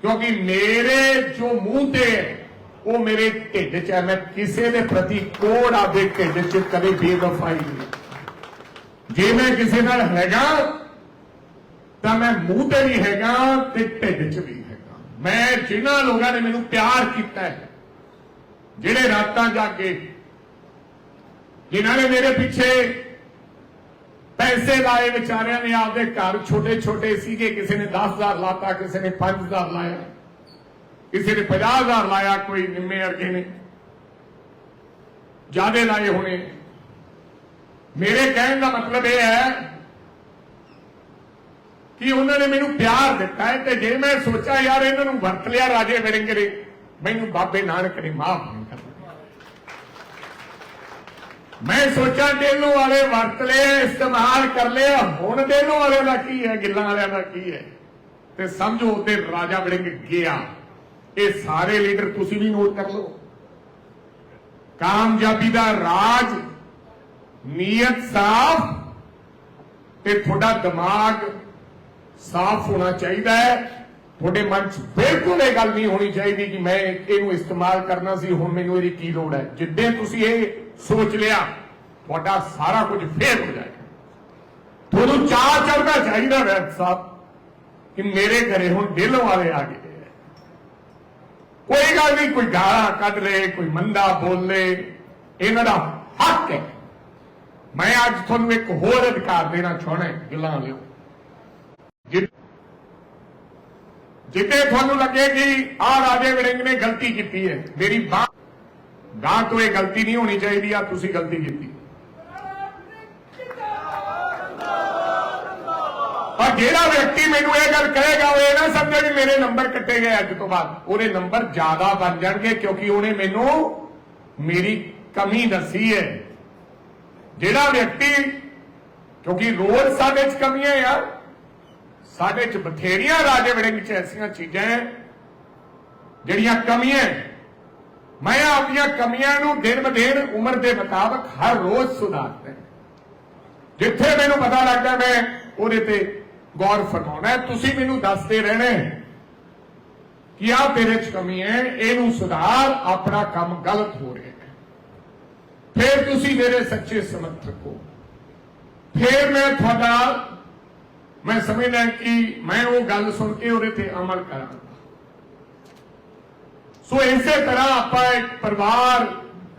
ਕਿਉਂਕਿ ਮੇਰੇ ਜੋ ਮੂੰਹ ਤੇ ਉਹ ਮੇਰੇ ਢਿੱਡ 'ਚ ਹੈ। ਮੈਂ ਕਿਸੇ ਦੇ ਪ੍ਰਤੀ ਕੋੜ ਆਪਦੇ ਢਿੱਡ 'ਚ ਕਦੇ ਬੇਵਫਾਈ ਨਹੀਂ। ਜੇ ਮੈਂ ਕਿਸੇ ਨਾਲ ਹੈਗਾ, ਤਾਂ ਮੈਂ ਮੂੰਹ ਤੇ ਵੀ ਹੈਗਾ ਤੇ ਢਿੱਡ 'ਚ ਵੀ ਹੈਗਾ। ਮੈਂ ਜਿਨ੍ਹਾਂ ਲੋਕਾਂ ਨੇ ਮੈਨੂੰ ਪਿਆਰ ਕੀਤਾ ਹੈ, ਜਿਹੜੇ ਰਾਤਾਂ ਜਾਗੇ, ਜਿਨ੍ਹਾਂ ਨੇ ਮੇਰੇ ਪਿੱਛੇ ਪੈਸੇ ਲਾਏ ਵਿਚਾਰਿਆਂ ਨੇ ਆਪਦੇ ਘਰ ਛੋਟੇ ਛੋਟੇ ਸੀਗੇ, ਕਿਸੇ ਨੇ 10000 ਲਾਤਾ, ਕਿਸੇ ਨੇ 5000 ਲਾਇਆ। ਕਿਸੇ ਨੇ 50000 ਲਾਇਆ, ਕੋਈ ਨਿੰਮੇ ਅਰਗੇ ਨੇ। ਜਿਆਦੇ ਲਾਏ ਹੋਣੇ। ਮੇਰੇ ਕਹਿਣ ਦਾ ਮਤਲਬ ਇਹ ਹੈ ਕਿ ਉਹਨਾਂ ਨੇ ਮੈਨੂੰ ਪਿਆਰ ਦਿੱਤਾ ਹੈ ਤੇ ਜੇ ਮੈਂ ਸੋਚਾਂ ਯਾਰ, ਇਹਨਾਂ ਨੂੰ ਵਰਤ ਲਿਆ ਰਾਜੇ ਵਿਰੰਗੇ ਨੇ ਮੈਨੂੰ ਬਾਬੇ ਨਾਨਕ ਨੇ ਮਾਫ ਨਹੀਂ ਕਰਨਾ ਮੈਂ ਸੋਚਾਂ ਡੇਲੂ ਵਾਲੇ ਵਰਤ ਲਏ, ਇਸਤੇਮਾਲ ਕਰ ਲਿਆ। ਹੁਣ ਡੇਲੂ ਵਾਲੇ ਦਾ ਕੀ ਹੈ, ਗਿੱਲਾਂ ਵਾਲਿਆਂ ਦਾ ਕੀ ਹੈ? ਤੇ ਸਮਝੋ ਤੇ ਰਾਜਾ ਵੜਿੰਗ ਗਿਆ। ਇਹ ਸਾਰੇ ਲੀਡਰ ਤੁਸੀਂ ਵੀ ਨੋਟ ਕਰ ਲਓ। ਕਾਮਯਾਬੀ ਦਾ ਰਾਜ, ਨੀਅਤ ਸਾਫ਼, ਤੇ ਤੁਹਾਡਾ ਦਿਮਾਗ ਸਾਫ਼ ਹੋਣਾ ਚਾਹੀਦਾ ਹੈ। ਤੁਹਾਡੇ ਮਨ 'ਚ ਬਿਲਕੁਲ ਇਹ ਗੱਲ ਨਹੀਂ ਹੋਣੀ ਚਾਹੀਦੀ ਕਿ ਮੈਂ ਇਹਨੂੰ ਇਸਤੇਮਾਲ ਕਰਨਾ ਸੀ, ਹੁਣ ਮੈਨੂੰ ਇਹਦੀ ਕੀ ਲੋੜ ਹੈ? ਜਿੱਦੇ ਤੁਸੀਂ ਇਹ ਸੋਚ ਲਿਆ, ਤੁਹਾਡਾ ਸਾਰਾ ਕੁਝ ਫੇਲ ਹੋ ਜਾਏਗਾ। ਤੁਹਾਨੂੰ ਚਾਹ ਚੜਦਾ ਚਾਹੀਦਾ ਵੈਦ ਸਾਹਿਬ ਕਿ ਮੇਰੇ ਘਰੇ ਹੁਣ ਦਿਲ ਵਾਲੇ ਆ ਗਏ ਕੋਈ ਗੱਲ ਨਹੀਂ, ਕੋਈ ਗਾਲਾਂ ਕੱਢ ਲੇ, ਕੋਈ ਮੰਦਾ ਬੋਲ ਲੇ, ਇਹਨਾਂ ਦਾ ਹੱਕ ਹੈ। ਮੈਂ ਅੱਜ ਤੁਹਾਨੂੰ ਇੱਕ ਹੋਰ ਅਧਿਕਾਰ ਦੇਣਾ ਚਾਹਣਾ ਹੈ ਗੱਲਾਂ ਲਿਓ ਜਿ- ਜਿੱਤੇ ਤੁਹਾਨੂੰ ਲੱਗੇ ਕਿ ਆ ਰਾਜੇ ਵਿਰੰਗ ਨੇ ਗਲਤੀ ਕੀਤੀ ਹੈ, ਮੇਰੀ ਬਾਤ ਗਾਂ ਤੋਂ ਇਹ ਗਲਤੀ ਨਹੀਂ ਹੋਣੀ ਚਾਹੀਦੀ ਆ ਤੁਸੀਂ ਗਲਤੀ ਕੀਤੀ। ਪਰ ਜਿਹੜਾ ਵਿਅਕਤੀ ਮੈਨੂੰ ਇਹ ਗੱਲ ਕਹੇਗਾ, ਉਹ ਇਹ ਨਾ ਸਮਝੇ ਵੀ ਮੇਰੇ ਨੰਬਰ ਕੱਟੇ ਗਏ ਅੱਜ ਤੋਂ ਬਾਅਦ। ਉਹਦੇ ਨੰਬਰ ਜ਼ਿਆਦਾ ਬਣ ਜਾਣਗੇ ਕਿਉਂਕਿ ਉਹਨੇ ਮੈਨੂੰ ਮੇਰੀ ਕਮੀ ਦੱਸੀ ਹੈ। ਜਿਹੜਾ ਵਿਅਕਤੀ, ਕਿਉਂਕਿ ਰੋਜ਼ ਸਾਡੇ 'ਚ ਕਮੀਆਂ ਆ ਸਾਡੇ 'ਚ ਬਥੇਰੀਆਂ ਰਾਜੇ ਵੜਿੰਗ 'ਚ ਐਸੀਆਂ ਚੀਜ਼ਾਂ ਜਿਹੜੀਆਂ ਕਮੀਆਂ ਮੈਂ ਆਪਣੀਆਂ ਕਮੀਆਂ ਨੂੰ ਦਿਨ ਬ ਉਮਰ ਦੇ ਮੁਤਾਬਕ ਹਰ ਰੋਜ਼ ਸੁਧਾਰਦਾ ਜਿੱਥੇ ਮੈਨੂੰ ਪਤਾ ਲੱਗਦਾ ਮੈਂ ਉਹਦੇ ਤੇ ਗੌਰ ਫਰਮਾਉਣਾ ਤੁਸੀਂ ਮੈਨੂੰ ਦੱਸਦੇ ਰਹਿਣਾ ਕਿ ਆ ਤੇਰੇ 'ਚ ਕਮੀ ਹੈ ਇਹਨੂੰ ਸੁਧਾਰ, ਆਪਣਾ ਕੰਮ ਗਲਤ ਹੋ ਰਿਹਾ ਹੈ ਫਿਰ ਤੁਸੀਂ ਮੇਰੇ ਸੱਚੇ ਸਮਰਥਕ ਹੋ। ਫਿਰ ਮੈਂ ਤੁਹਾਡਾ ਮੈਂ ਸਮਝਦਾ ਕਿ ਮੈਂ ਉਹ ਗੱਲ ਸੁਣ ਕੇ ਉਹਦੇ ਤੇ ਅਮਲ ਕਰਾਂਗਾ। ਸੋ ਇਸੇ ਤਰ੍ਹਾਂ ਆਪਾਂ ਇੱਕ ਪਰਿਵਾਰ,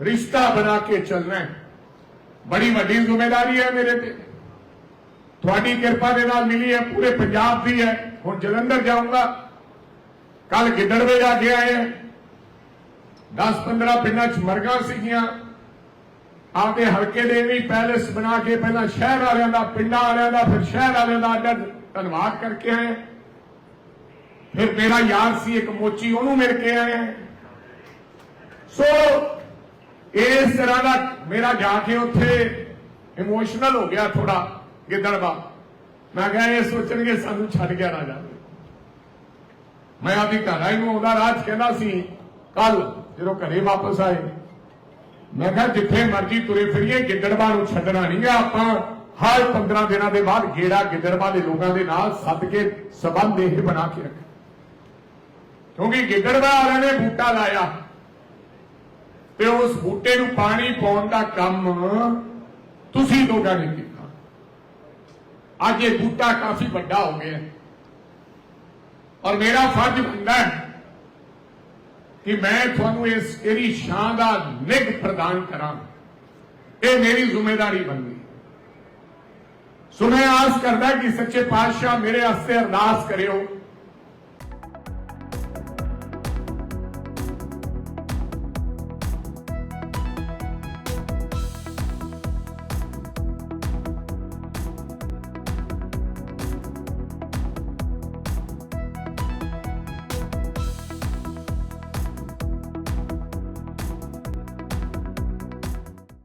ਰਿਸ਼ਤਾ ਬਣਾ ਕੇ ਚੱਲਣਾ ਹੈ। ਬੜੀ ਵੱਡੀ ਜ਼ਿੰਮੇਵਾਰੀ ਹੈ ਮੇਰੇ ਤੇ। ਤੁਹਾਡੀ ਕਿਰਪਾ ਦੇ ਨਾਲ ਮਿਲੀ ਹੈ, ਪੂਰੇ ਪੰਜਾਬ ਦੀ ਹੈ। ਹੁਣ ਜਲੰਧਰ ਜਾਊਂਗਾ। ਕੱਲ ਗਿੱਦੜਵੇ ਜਾ ਕੇ ਆਏ 10-15 ਪਿੰਡਾਂ ਚ ਮਰਗਾਂ ਸੀਗੀਆਂ। ਆਪਦੇ ਹਲਕੇ ਦੇ ਵੀ ਪੈਲੇਸ ਬਣਾ ਕੇ ਪਹਿਲਾਂ ਸ਼ਹਿਰ ਵਾਲਿਆਂ ਦਾ, ਪਿੰਡਾਂ ਵਾਲਿਆਂ ਦਾ, ਫਿਰ ਸ਼ਹਿਰ ਵਾਲਿਆਂ ਦਾ ਅੱਡ ਧੰਨਵਾਦ ਕਰਕੇ ਆਏ ਫਿਰ ਮੇਰਾ ਯਾਰ ਸੀ ਇੱਕ ਮੋਚੀ, ਉਹਨੂੰ ਮਿਲ ਕੇ ਆਏ ਸੋ ਇਸ ਤਰ੍ਹਾਂ ਦਾ ਮੇਰਾ ਜਾ ਕੇ ਉੱਥੇ ਇਮੋਸ਼ਨਲ ਹੋ ਗਿਆ ਥੋੜਾ ਗਿੱਦੜਵਾ ਮੈਂ ਕਿਹਾ ਇਹ ਸੋਚਣਗੇ ਸਾਨੂੰ ਛੱਡ ਗਿਆ ਰਾਜਾ। ਮੈਂ ਆਪਦੀ ਘਰ ਆਈ ਨੂੰ ਆਉਂਦਾ ਰਾਜ ਕਹਿੰਦਾ ਸੀ, ਕੱਲ, ਜਦੋਂ ਘਰੇ ਵਾਪਸ ਆਏ ਮੈਂ ਕਿਹਾ ਜਿੱਥੇ ਮਰਜ਼ੀ ਤੁਰੇ ਫਿਰੀਏ, ਗਿੱਦੜਵਾ ਨੂੰ ਛੱਡਣਾ ਨਹੀਂ ਗਾ ਆਪਾਂ। ਹਰ 15 ਦਿਨਾਂ ਦੇ ਬਾਅਦ ਗੇੜਾ ਗਿੱਦੜਵਾ ਦੇ ਲੋਕਾਂ ਦੇ ਨਾਲ ਸੱਦ ਕੇ ਸਬੰਧ ਇਹ ਬਣਾ ਕੇ ਰੱਖ ਕਿਉਂਕਿ ਗਿੱਦੜਵਾ ਵਾਲਿਆਂ ਨੇ ਬੂਟਾ ਲਾਇਆ ਤੇ ਉਸ ਬੂਟੇ ਨੂੰ ਪਾਣੀ ਪਾਉਣ ਦਾ ਕੰਮ ਤੁਸੀਂ ਲੋਕਾਂ ਨੇ ਕੀਤਾ। ਅੱਜ ਇਹ ਬੂਟਾ ਕਾਫੀ ਵੱਡਾ ਹੋ ਗਿਆ। ਔਰ ਮੇਰਾ ਫਰਜ਼ ਹੁੰਦਾ ਹੈ ਕਿ ਮੈਂ ਤੁਹਾਨੂੰ ਇਸ, ਇਹਦੀ ਸ਼ਾਨ ਦਾ ਨਿੱਘ ਪ੍ਰਦਾਨ ਕਰਾਂ। ਇਹ ਮੇਰੀ ਜ਼ਿੰਮੇਵਾਰੀ ਬਣਦੀ। ਸੋ ਮੈਂ ਆਸ ਕਰਦਾ ਕਿ ਸੱਚੇ ਪਾਤਸ਼ਾਹ ਮੇਰੇ ਵਾਸਤੇ ਅਰਦਾਸ ਕਰਿਓ।